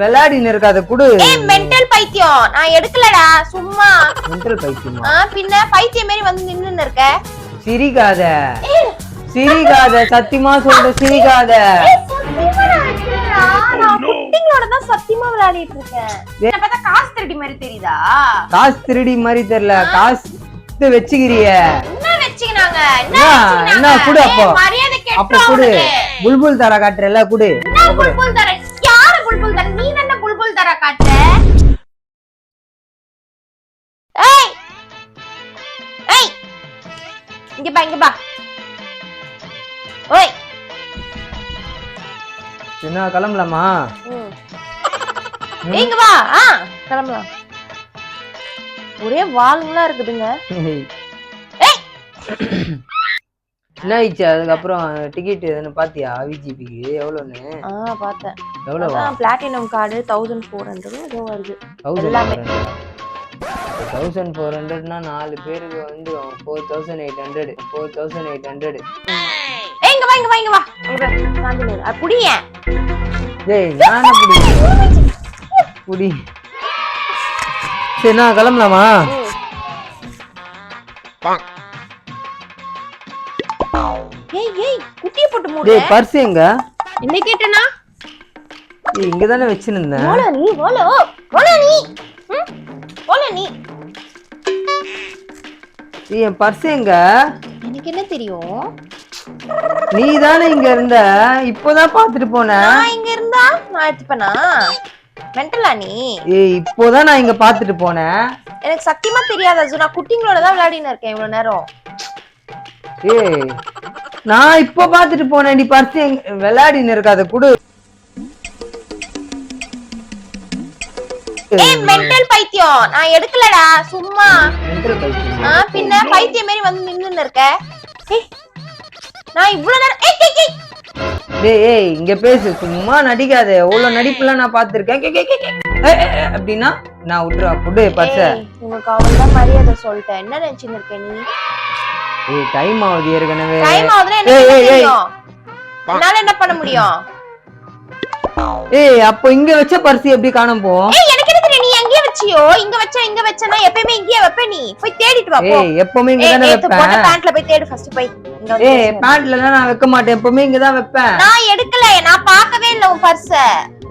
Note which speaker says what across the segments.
Speaker 1: விளையாடின்னு இருக்காத குடு.
Speaker 2: ஏய் மென்டல் பைத்தியம். நான் எடுக்கலடா சும்மா.
Speaker 1: மென்டல் பைத்தியமா?
Speaker 2: ஆ, பின்ன பைத்தியம் மாரி வந்து நின்னு இருக்க
Speaker 1: சிரிக்காத சிரிக்காத சத்தியமா சொல்ற சிரிக்காத.
Speaker 2: சத்தியமா சத்தியமா விளையாடிட்டு இருக்கேன் பார்த்தா காசு திருடி மாதிரி தெரியுதா?
Speaker 1: காசு திருடி மாதிரி தெரியல. காசு வச்சுக்கிறிய.
Speaker 2: என்ன
Speaker 1: குடு அப்போ. அப்ப குடு. புல்புல் தர காட்டுறல குடு.
Speaker 2: புல்புல் தர தர காட்டுற ஏய்! ஏய்! இங்க பா இங்க பா. ஓய்!
Speaker 1: என்ன கிளம்பலாமா?
Speaker 2: இங்க வா ஆ கிளம்பலாம். ஒரே வால்களா இருக்குதுங்க. ஏய்!
Speaker 1: என்ன ஆயிடுச்சு? அதுக்கப்புறம் டிக்கெட் எதுன்னு பாத்தியா? விஜிபிக்கு எவ்வளோன்னு
Speaker 2: ஆ பார்த்தேன்.
Speaker 1: எவ்வளோவா?
Speaker 2: அதான் platinum card thousand four hundred ஏதோ வருது.
Speaker 1: தௌசண்ட்
Speaker 2: எல்லாமே.
Speaker 1: தௌசண்ட் ஃபோர் ஹண்ட்ரட்னா நாலு பேருக்கு வந்து four thousand eight hundred four thousand eight hundred
Speaker 2: ஏய் இங்க வா இங்க வா இங்க வா. சாந்தினூர். புடியேன்
Speaker 1: டேய் நானே புடி. புடி. சரி நான் கிளம்பலாமா?
Speaker 2: போட்டு மூடு.
Speaker 1: டேய் பர்ஸ் எங்க?
Speaker 2: என்ன கேட்டனா?
Speaker 1: ஏய் இங்க தானே வச்சிருந்தேன்.
Speaker 2: போல நீ போல போல நீ? போல நீ.
Speaker 1: ஏய் என் பர்ஸ் எங்க?
Speaker 2: எனக்கு என்ன தெரியும்?
Speaker 1: நீ தானே இங்க இருந்த? இப்போதான் பாத்துட்டு போன.
Speaker 2: நான் இங்க இருந்தா? நான் எடுத்துப்பேனா? மென்டலா நீ?
Speaker 1: ஏய் இப்போதான் நான் இங்க பாத்துட்டு போனேன்
Speaker 2: எனக்கு சத்தியமா தெரியாது அஜு நான் குட்டிங்களோட தான் விளையாடின்னு இருக்கேன் இவ்வளவு நேரம்.
Speaker 1: ஏய் நான் இப்போ பாத்துட்டு போனேன். நீ பர்ஸ் விளையாடின்னு இருக்காத குடு.
Speaker 2: ஏய் மென்டல் பைத்தியம். நான் எடுக்கலடா சும்மா. ஆ பின்ன பைத்தியம் மாரி வந்து நின்னு இருக்க. நான் இவ்வளவு நேரம் ஏய் ஏய், ஏய்.
Speaker 1: டேய் ஏய் இங்க பேசு. சும்மா நடிக்காத. எவ்வளவு நடிப்புலாம் நான் பாத்திருக்கேன். அப்படின்னா நான் குடு பர்ஸ.
Speaker 2: ஏய், உனக்கு அவ்வளவுதான் மரியாதை சொல்லிட்டேன். என்ன நினைச்சுன்னு இருக்க நீ?
Speaker 1: ஏய் டைம் ஆகுது ஏற்கனவே.
Speaker 2: டைம் ஆகுதுன்னா என்ன
Speaker 1: ஏய்.
Speaker 2: தெரியும் என்னால என்ன பண்ண முடியும்?
Speaker 1: ஏய் அப்போ இங்க வச்ச பர்ஸ் எப்படி காணாம போவோம்
Speaker 2: ஏய் எனக்கு என்ன தெரியும்? நீ எங்கேயே வச்சியோ? இங்க வச்ச இங்க வச்சனா எப்பயுமே இங்கேயே வைப்ப நீ. போய் தேடிட்டு வா போ.
Speaker 1: ஏய் எப்பவுமே இங்க தானே
Speaker 2: நேத்து போட்ட
Speaker 1: வைப்பேன்.
Speaker 2: பேண்ட்ல போய் தேடு ஃபர்ஸ்ட் போய். இங்க வந்து
Speaker 1: ஏய். பேண்ட்ல நான் வைக்க மாட்டேன். எப்பவுமே இங்க தான் வைப்பேன்.
Speaker 2: நான் எடுக்கல. நான் பார்க்கவே இல்ல உன் பர்ஸ.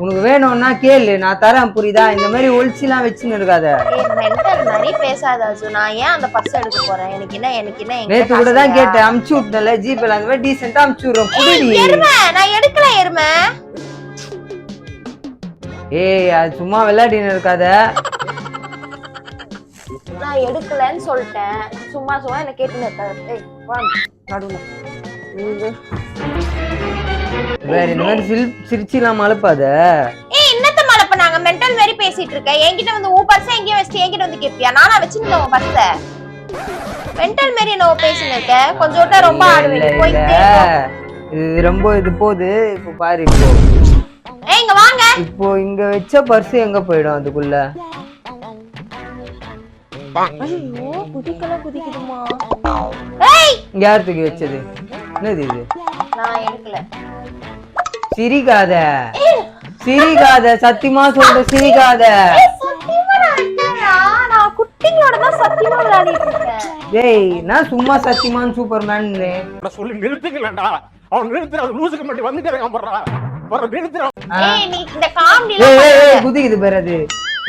Speaker 1: உனக்கு வேணும்னா கேளு நான் தரேன் புரியுதா? இந்த மாதிரி ஒளிச்சுலாம் வச்சுன்னு இருக்காத.
Speaker 2: மாதிரி பேசாத அஜு. நான் ஏன் அந்த பர்ஸ் எடுக்க போறேன்? எனக்கு என்ன எனக்கு என்ன
Speaker 1: நேத்து கூட தான்? கேட்டேன் அமுச்சு விட்டல ஜிபேல அந்த மாதிரி டீசெண்டா அமுச்சு விடுறோம். புரியுது
Speaker 2: எருமை நான் எடுக்கல எருமை.
Speaker 1: ஏய் அது சும்மா விளையாடின்னு இருக்காத.
Speaker 2: நான் எடுக்கலன்னு சொல்லிட்டேன். சும்மா சும்மா என்ன கேட்டுன்னு இருக்காது. ஏய் வா நடுவுல. இது.
Speaker 1: வேற இந்த மாதிரி சிரி சிரிச்சுலாம் அழுப்பாத?
Speaker 2: ஏய் என்னத்த மழை பண்ணாங்க மென்டல் மாதிரி பேசிட்டு இருக்க என்கிட்ட வந்து உன் பர்ஸை எங்கேயோ வச்சுட்டு என்கிட்ட வந்து கேப்பியா? நானா வச்சிருந்தேன் உன் பர்ஸ மென்டல் மாதிரி என்ன பேசின்னு இருக்க. கொஞ்சம் விட்டா ரொம்ப ஆடுவேன்
Speaker 1: இல்ல,
Speaker 2: போய்
Speaker 1: இல்ல. இது ரொம்ப இது போகுது. இப்போ பாரு இப்போ.
Speaker 2: ஏய் இங்க வாங்க.
Speaker 1: இப்போ இங்க வச்ச பர்ஸ் எங்க போயிடும் அதுக்குள்ள?
Speaker 2: ஐயோ குதிக்கலாம் குதிக்குதுமா ஏய்!
Speaker 1: இங்க யார் தூக்கி வச்சது? என்னது இது?
Speaker 2: நான் எடுக்கல.
Speaker 1: சிரிக்காத. சிரிக்காத சத்தியமா சொல்ற சிரிக்காத.
Speaker 2: இருக்கேன்
Speaker 1: டேய் நான் சும்மா சத்தியமான் சூப்பர்மேன்
Speaker 3: நான் சொல்லி நிறுத்துக்கலடா அவன் நிறுத்துற லூசுக்கு மட்டும் வந்துட்டு போடுறா வர நிறுத்துற.
Speaker 2: இந்த காமெடி
Speaker 1: ஏய் குதிக்குது பேர் அது.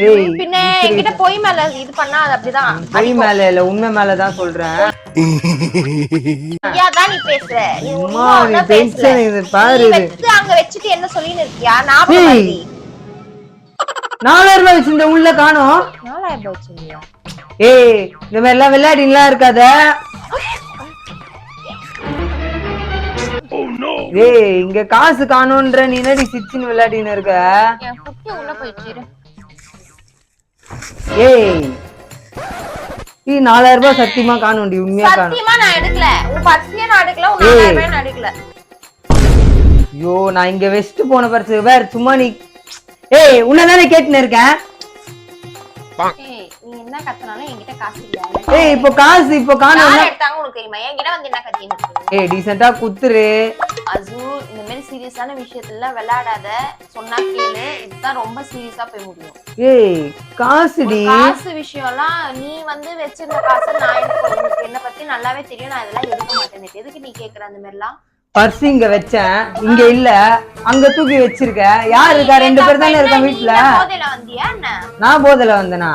Speaker 1: ஏய்
Speaker 2: பின்ன என்கிட்ட பொய் மேல இது பண்ணா அது அப்படிதான்.
Speaker 1: பொய் மேல இல்ல உண்மை மேல தான் சொல்றேன்.
Speaker 2: நீ பேசுற? அங்க வச்சுட்டு என்ன சொல்லின்னு இருக்கியா.
Speaker 1: நாலாயிரம் ரூபாய் வச்சிருந்த உள்ள காணோம்.
Speaker 2: நாலாயிரம் ரூபாய் வச்சிருந்தியா
Speaker 1: ஏய் இந்த மாதிரி எல்லாம் விளையாடிலாம் இருக்காத. ஏய் இங்க காசு காணோன்ற நீ என்னடி சிச்சின்னு விளையாடின்னு இருக்க. ஏய். நாலாயிரம் ரூபாய் சத்தியமா காணோண்டி உண்மையா காணும்
Speaker 2: சத்தியமா நான் எடுக்கல. உன் பர்ஸையே நான் எடுக்கல உன்
Speaker 1: ஏய்.
Speaker 2: நாலாயிரம் ரூபாய் நான் எடுக்கல.
Speaker 1: ஐயோ நான் இங்க வெஸ்ட் போன பர்ஸ் வேற சும்மா நீ ஏய் உன்னதானே கேட்டுன்னு இருக்கேன்.
Speaker 2: ஏய் நீ என்ன கத்துனாலும் என்கிட்ட காசு இல்ல.
Speaker 1: ஏய் இப்போ காசு இப்போ காணோம்
Speaker 2: எடுத்தாங்க உனக்கு? தெரியுமா என்கிட்ட வந்து என்ன கத்தின்னு
Speaker 1: ஏய் குத்துரு.
Speaker 2: அசு மாதிரி சீரியஸான விஷயத்துல விளையாடாத சொன்னா கேளு. இதுதான் ரொம்ப சீரியஸா போய் முடியும்.
Speaker 1: ஏய் காசுடி.
Speaker 2: காசு விஷயம்லாம் நீ வந்து வச்சிருந்த காசு நான் எடுக்க உனக்கு என்ன பத்தி நல்லாவே தெரியும். நான் இதெல்லாம் எடுக்க மாட்டேன். எதுக்கு நீ கேக்குற அந்த மாதிரிலாம்?
Speaker 1: பர்ஸ் இங்க வச்சேன். இங்க இல்ல. அங்க தூக்கி வச்சிருக்க. யார் இருக்கா? ரெண்டு பேர் தானே இருக்கா வீட்டுல
Speaker 2: போதையில
Speaker 1: நான் போதல வந்தனா.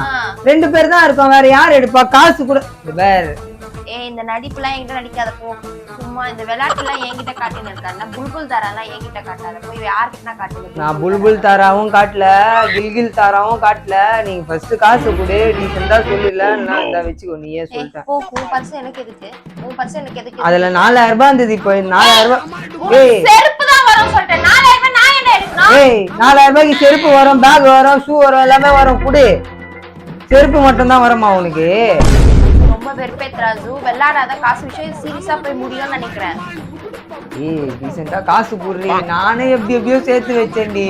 Speaker 1: ரெண்டு பேர் தான் இருக்கோம். வேற யார் எடுப்பா? காசு கூட இங்க
Speaker 2: ஏய் இந்த நடிப்புலாம் என்கிட்ட நடிக்காத போ சும்மா இந்த விளையாட்டுலாம் என்கிட்ட காட்டின்னு இருக்காங்க புல்புல் தாராலாம் என்கிட்ட காட்டாத போய் யார்கிட்ட காட்டுது
Speaker 1: நான் புல்புல் தாராவும் காட்டல கில்கில் தாராவும் காட்டல. நீங்க ஃபர்ஸ்ட் காசு கொடு நீ செஞ்சா சொல்லிடல நான் இந்த வச்சுக்கோ நீயே சொல்லிட்டேன்
Speaker 2: போ உன் பர்ஸ் எனக்கு எதுக்கு? உன் பர்ஸ் எனக்கு எதுக்கு?
Speaker 1: அதுல நாலாயிரம் ரூபாய் இருந்தது இப்போ நாலாயிரம் ரூபாய் ஏய்.
Speaker 2: செருப்பு தான் வரும் சொல்லிட்டேன். நாலாயிரம் ரூபாய் நான் என்ன எடுக்கணும்?
Speaker 1: ஏய் நாலாயிரம் ரூபாய்க்கு செருப்பு வரும் பேக் வரும் ஷூ வரும் எல்லாமே வரும். குடு. செருப்பு மட்டும் தான் வருமா உனக்கு?
Speaker 2: ரொம்ப வெறுப்பேத்ராஜு விளையாடாத காசு விஷயம் சீரியஸா போய் முடியும்னு நினைக்கிறேன்.
Speaker 1: ஏய் காசு போடுறீ. நானே எப்படி எப்படியோ சேர்த்து வச்சேன்டி.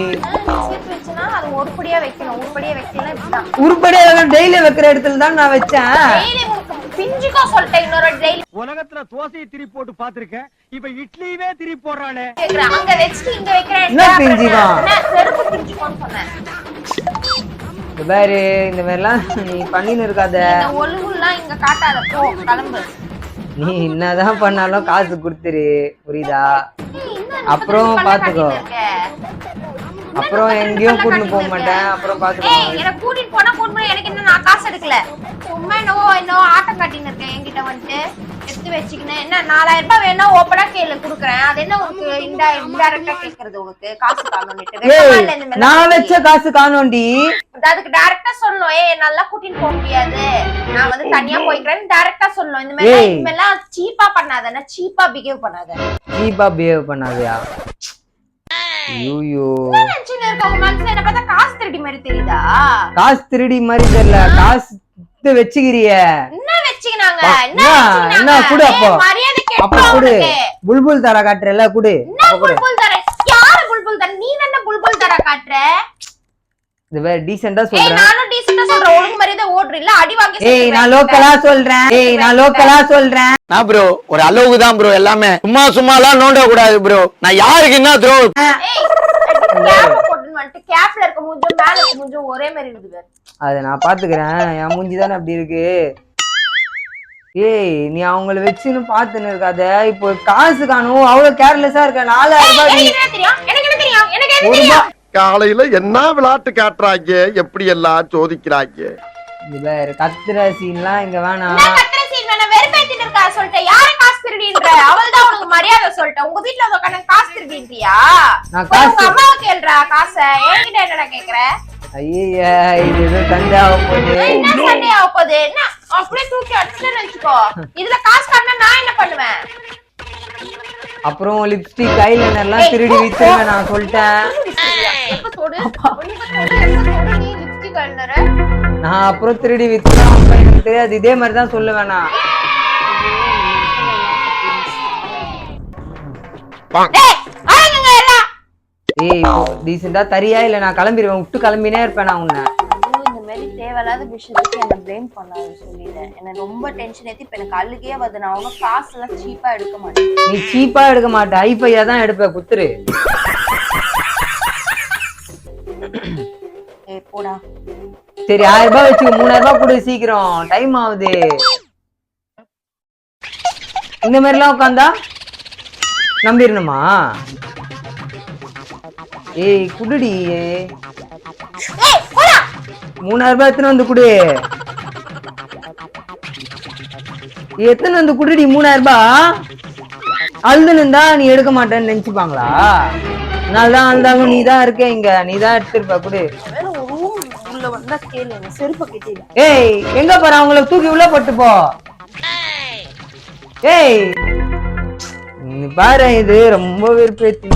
Speaker 2: சேர்த்து வச்சுனா அது உருப்படியா வைக்கணும். உருப்படியா வைக்கலாம் இப்படிதான்.
Speaker 1: உருப்படியாக டெய்லி வைக்கிற இடத்துல தான் நான் வச்சேன்.
Speaker 2: டெய்லி உனக்கு பிஞ்சுக்கோ சொல்லிட்டேன் இன்னொரு டெய்லி
Speaker 4: உலகத்துல தோசையை திருப்பி போட்டு பாத்திருக்கேன் இப்ப இட்லியவே திருப்பி போடுறானே.
Speaker 2: கேக்குறேன். அங்க வச்சுட்டு இங்க வைக்கிறேன்
Speaker 1: என்ன? பாரு இந்த மாதிரிலாம் நீ பண்ணின்னு இருக்காத
Speaker 2: ஒழுங்குலாம் இங்க காட்டாத. போ கிளம்பு.
Speaker 1: நீ என்னதான் பண்ணாலும் காசு கொடுத்துரு புரியுதா? அப்புறம் பாத்துக்கோ. அப்புறம் எங்கேயும் கூட்டின்னு போக மாட்டேன். அப்புறம்
Speaker 2: ஏய்
Speaker 1: பாத்துக்கோ
Speaker 2: என்ன கூட்டிட்டு போனா கூட்டிட்டு போனா எனக்கு என்ன நான் காசு எடுக்கல. சும்மா என்னவோ என்னவோ ஆட்டம் காட்டின்னு இருக்கேன் என்கிட்ட வந்துட்டு. எடுத்து வச்சுக்கினேன். என்ன நாலாயிரம் ரூபாய் வேணா ஓப்பனா கேளு குடுக்குறேன். அது என்ன உனக்கு இன்டா இன்டைரக்டா கேக்குறது உனக்கு? காசு மாதிரி.
Speaker 1: நான் வச்ச காசு காணோண்டி
Speaker 2: அதுக்கு டைரக்டா சொல்லணும். ஏய் நல்லா கூட்டிட்டு போக முடியாது. நான் வந்து தனியா போய்க்கிறேன் டைரக்டா சொல்லணும். இந்த மாதிரி. இந்த மாதிரிலாம் சீப்பா பண்ணாத. சீப்பா பிஹேவ் பண்ணாத.
Speaker 1: சீப்பா பிஹேவ் பண்ணாதயா? ஐயோ.
Speaker 2: என்ன பார்த்தா காசு திருடி மாதிரி தெரியுதா?
Speaker 1: காசு திருடி மாதிரி தெரியல. காசு வச்சுக்கிறிய.
Speaker 2: என்ன வச்சுக்கினாங்க?
Speaker 1: பா,
Speaker 2: என்ன
Speaker 1: என்ன, குடு அப்போ. அப்ப குடு. புல்புல் தர காட்டுறல குடு.
Speaker 2: புல்புல் தர? யாரு புல்புல் தர? நீ என்ன புல்புல் தர காட்டுற?
Speaker 1: இந்த வேற டீசெண்டா சொல்றேன்.
Speaker 2: நானும் டீசெண்டா சொல்றேன். ஒழுங்கு மரியாதை ஓடுறீல்ல அடி வாங்கி
Speaker 1: ஏய். நான் லோக்கலா சொல்றேன். ஏய் நான் லோக்கலா சொல்றேன்.
Speaker 5: நான் ப்ரோ ஒரு அளவுக்கு தான் ப்ரோ எல்லாமே. சும்மா சும்மாலாம் நோண்ட கூடாது ப்ரோ நான் யாருக்கு என்ன த்ரோ
Speaker 2: ஏய் கேப் போட்டுன்னு வந்துட்டு கேப்ல இருக்க மூஞ்சும் மேல இருக்க மூஞ்சும் ஒரே மாதிரி இருக்குது பாரு.
Speaker 1: அதை நான் பாத்துக்கிறேன் என் மூஞ்சி தானே அப்படி இருக்கு? ஏய் நீ அவங்கள வச்சுன்னு பாத்துன்னு இருக்காத. இப்போ காசு காணும். அவ்வளவு கேர்லெஸ்ஸா இருக்க. நாலாயிரம் ரூபாய் நீ-
Speaker 2: எனக்கு என்ன தெரியும்? எனக்கு என்ன தெரியும்? எனக்கு என்ன
Speaker 1: ஒரு
Speaker 2: தெரியும்?
Speaker 1: ரூபாய்
Speaker 6: காலையில என்ன விளையாட்டு காட்டுறாங்க? எப்படி எல்லாம் சோதிக்கிறாங்க?
Speaker 1: வேற கத்துற சீன்லாம் இங்க வேணாம்.
Speaker 2: நான் கத்துற சீன் வேணா வெறுப்பேத்திட்டு இருக்கா சொல்லிட்டேன். யாரு காசு திருடின்ற? அவள் தான் உனக்கு மரியாதை சொல்லிட்டேன். உங்க வீட்டுல வந்து உட்காந்து காசு திருடின்றியா
Speaker 1: நான் காசு
Speaker 2: அம்மாவை கேளுடா காசை. என்கிட்ட என்னடா கேக்குற?
Speaker 1: ஐயா இது ஏதோ சண்டை ஆக போகுது.
Speaker 2: என்ன சண்டை ஆக போகுது? என்ன? அப்படியே தூக்கி அடிச்சுன்னு வச்சுக்கோ. இதுல காசு காட்டினா நான் என்ன பண்ணுவேன்?
Speaker 1: அப்புறம் லிப்ஸ்டிக் ஐலைனர்லாம் திருடி வித்துருவேன் நான் சொல்லிட்டேன். நான் அப்புறம் திருடி வித்துருவேன் எனக்கு தெரியாது இதே மாதிரி தான் சொல்லுவேன் நான். ஏய் டீசெண்டா தரியா? இல்ல நான் கிளம்பிடுவேன். விட்டு கிளம்பினே இருப்பேன் நான் உன்னை.
Speaker 2: தேவையில்லாத விஷயத்துக்கு என்ன ப்ளேம் பண்ணாத சொல்லிடுறேன் என்ன ரொம்ப டென்ஷன் ஏத்தி இப்ப எனக்கு அழுகையே வருது. நான் காசு எல்லாம் சீப்பா எடுக்க மாட்டேன்.
Speaker 1: நீ சீப்பா எடுக்க மாட்ட. ஐஃபையா தான் எடுப்ப குத்துரு.
Speaker 2: ஏ போடா.
Speaker 1: சரி ஆயிரம் ரூபாய் வச்சு மூணாயிரம் ரூபாய் கொடு சீக்கிரம். டைம் ஆகுது. இந்த மாதிரிலாம் உட்காந்தா நம்பிடணுமா ஏய் குடுடி
Speaker 2: ஏய்
Speaker 1: மூணாயிரம் ரூபாய் எத்தனை வந்து குடு? எத்தனை வந்து குடுடி மூணாயிரம் ரூபாய்? அழுதுன்னு நீ எடுக்க மாட்டேன்னு நினைச்சுப்பாங்களா? அதனாலதான் அழுதாங்க நீ தான் இருக்க இங்க. நீ தான் எடுத்திருப்ப குடு.
Speaker 2: உள்ள
Speaker 1: ஏய் எங்க போற? அவங்கள தூக்கி உள்ள போட்டு போ. ஏய் நீ பாரு இது ரொம்ப வெறுப்பேத்தி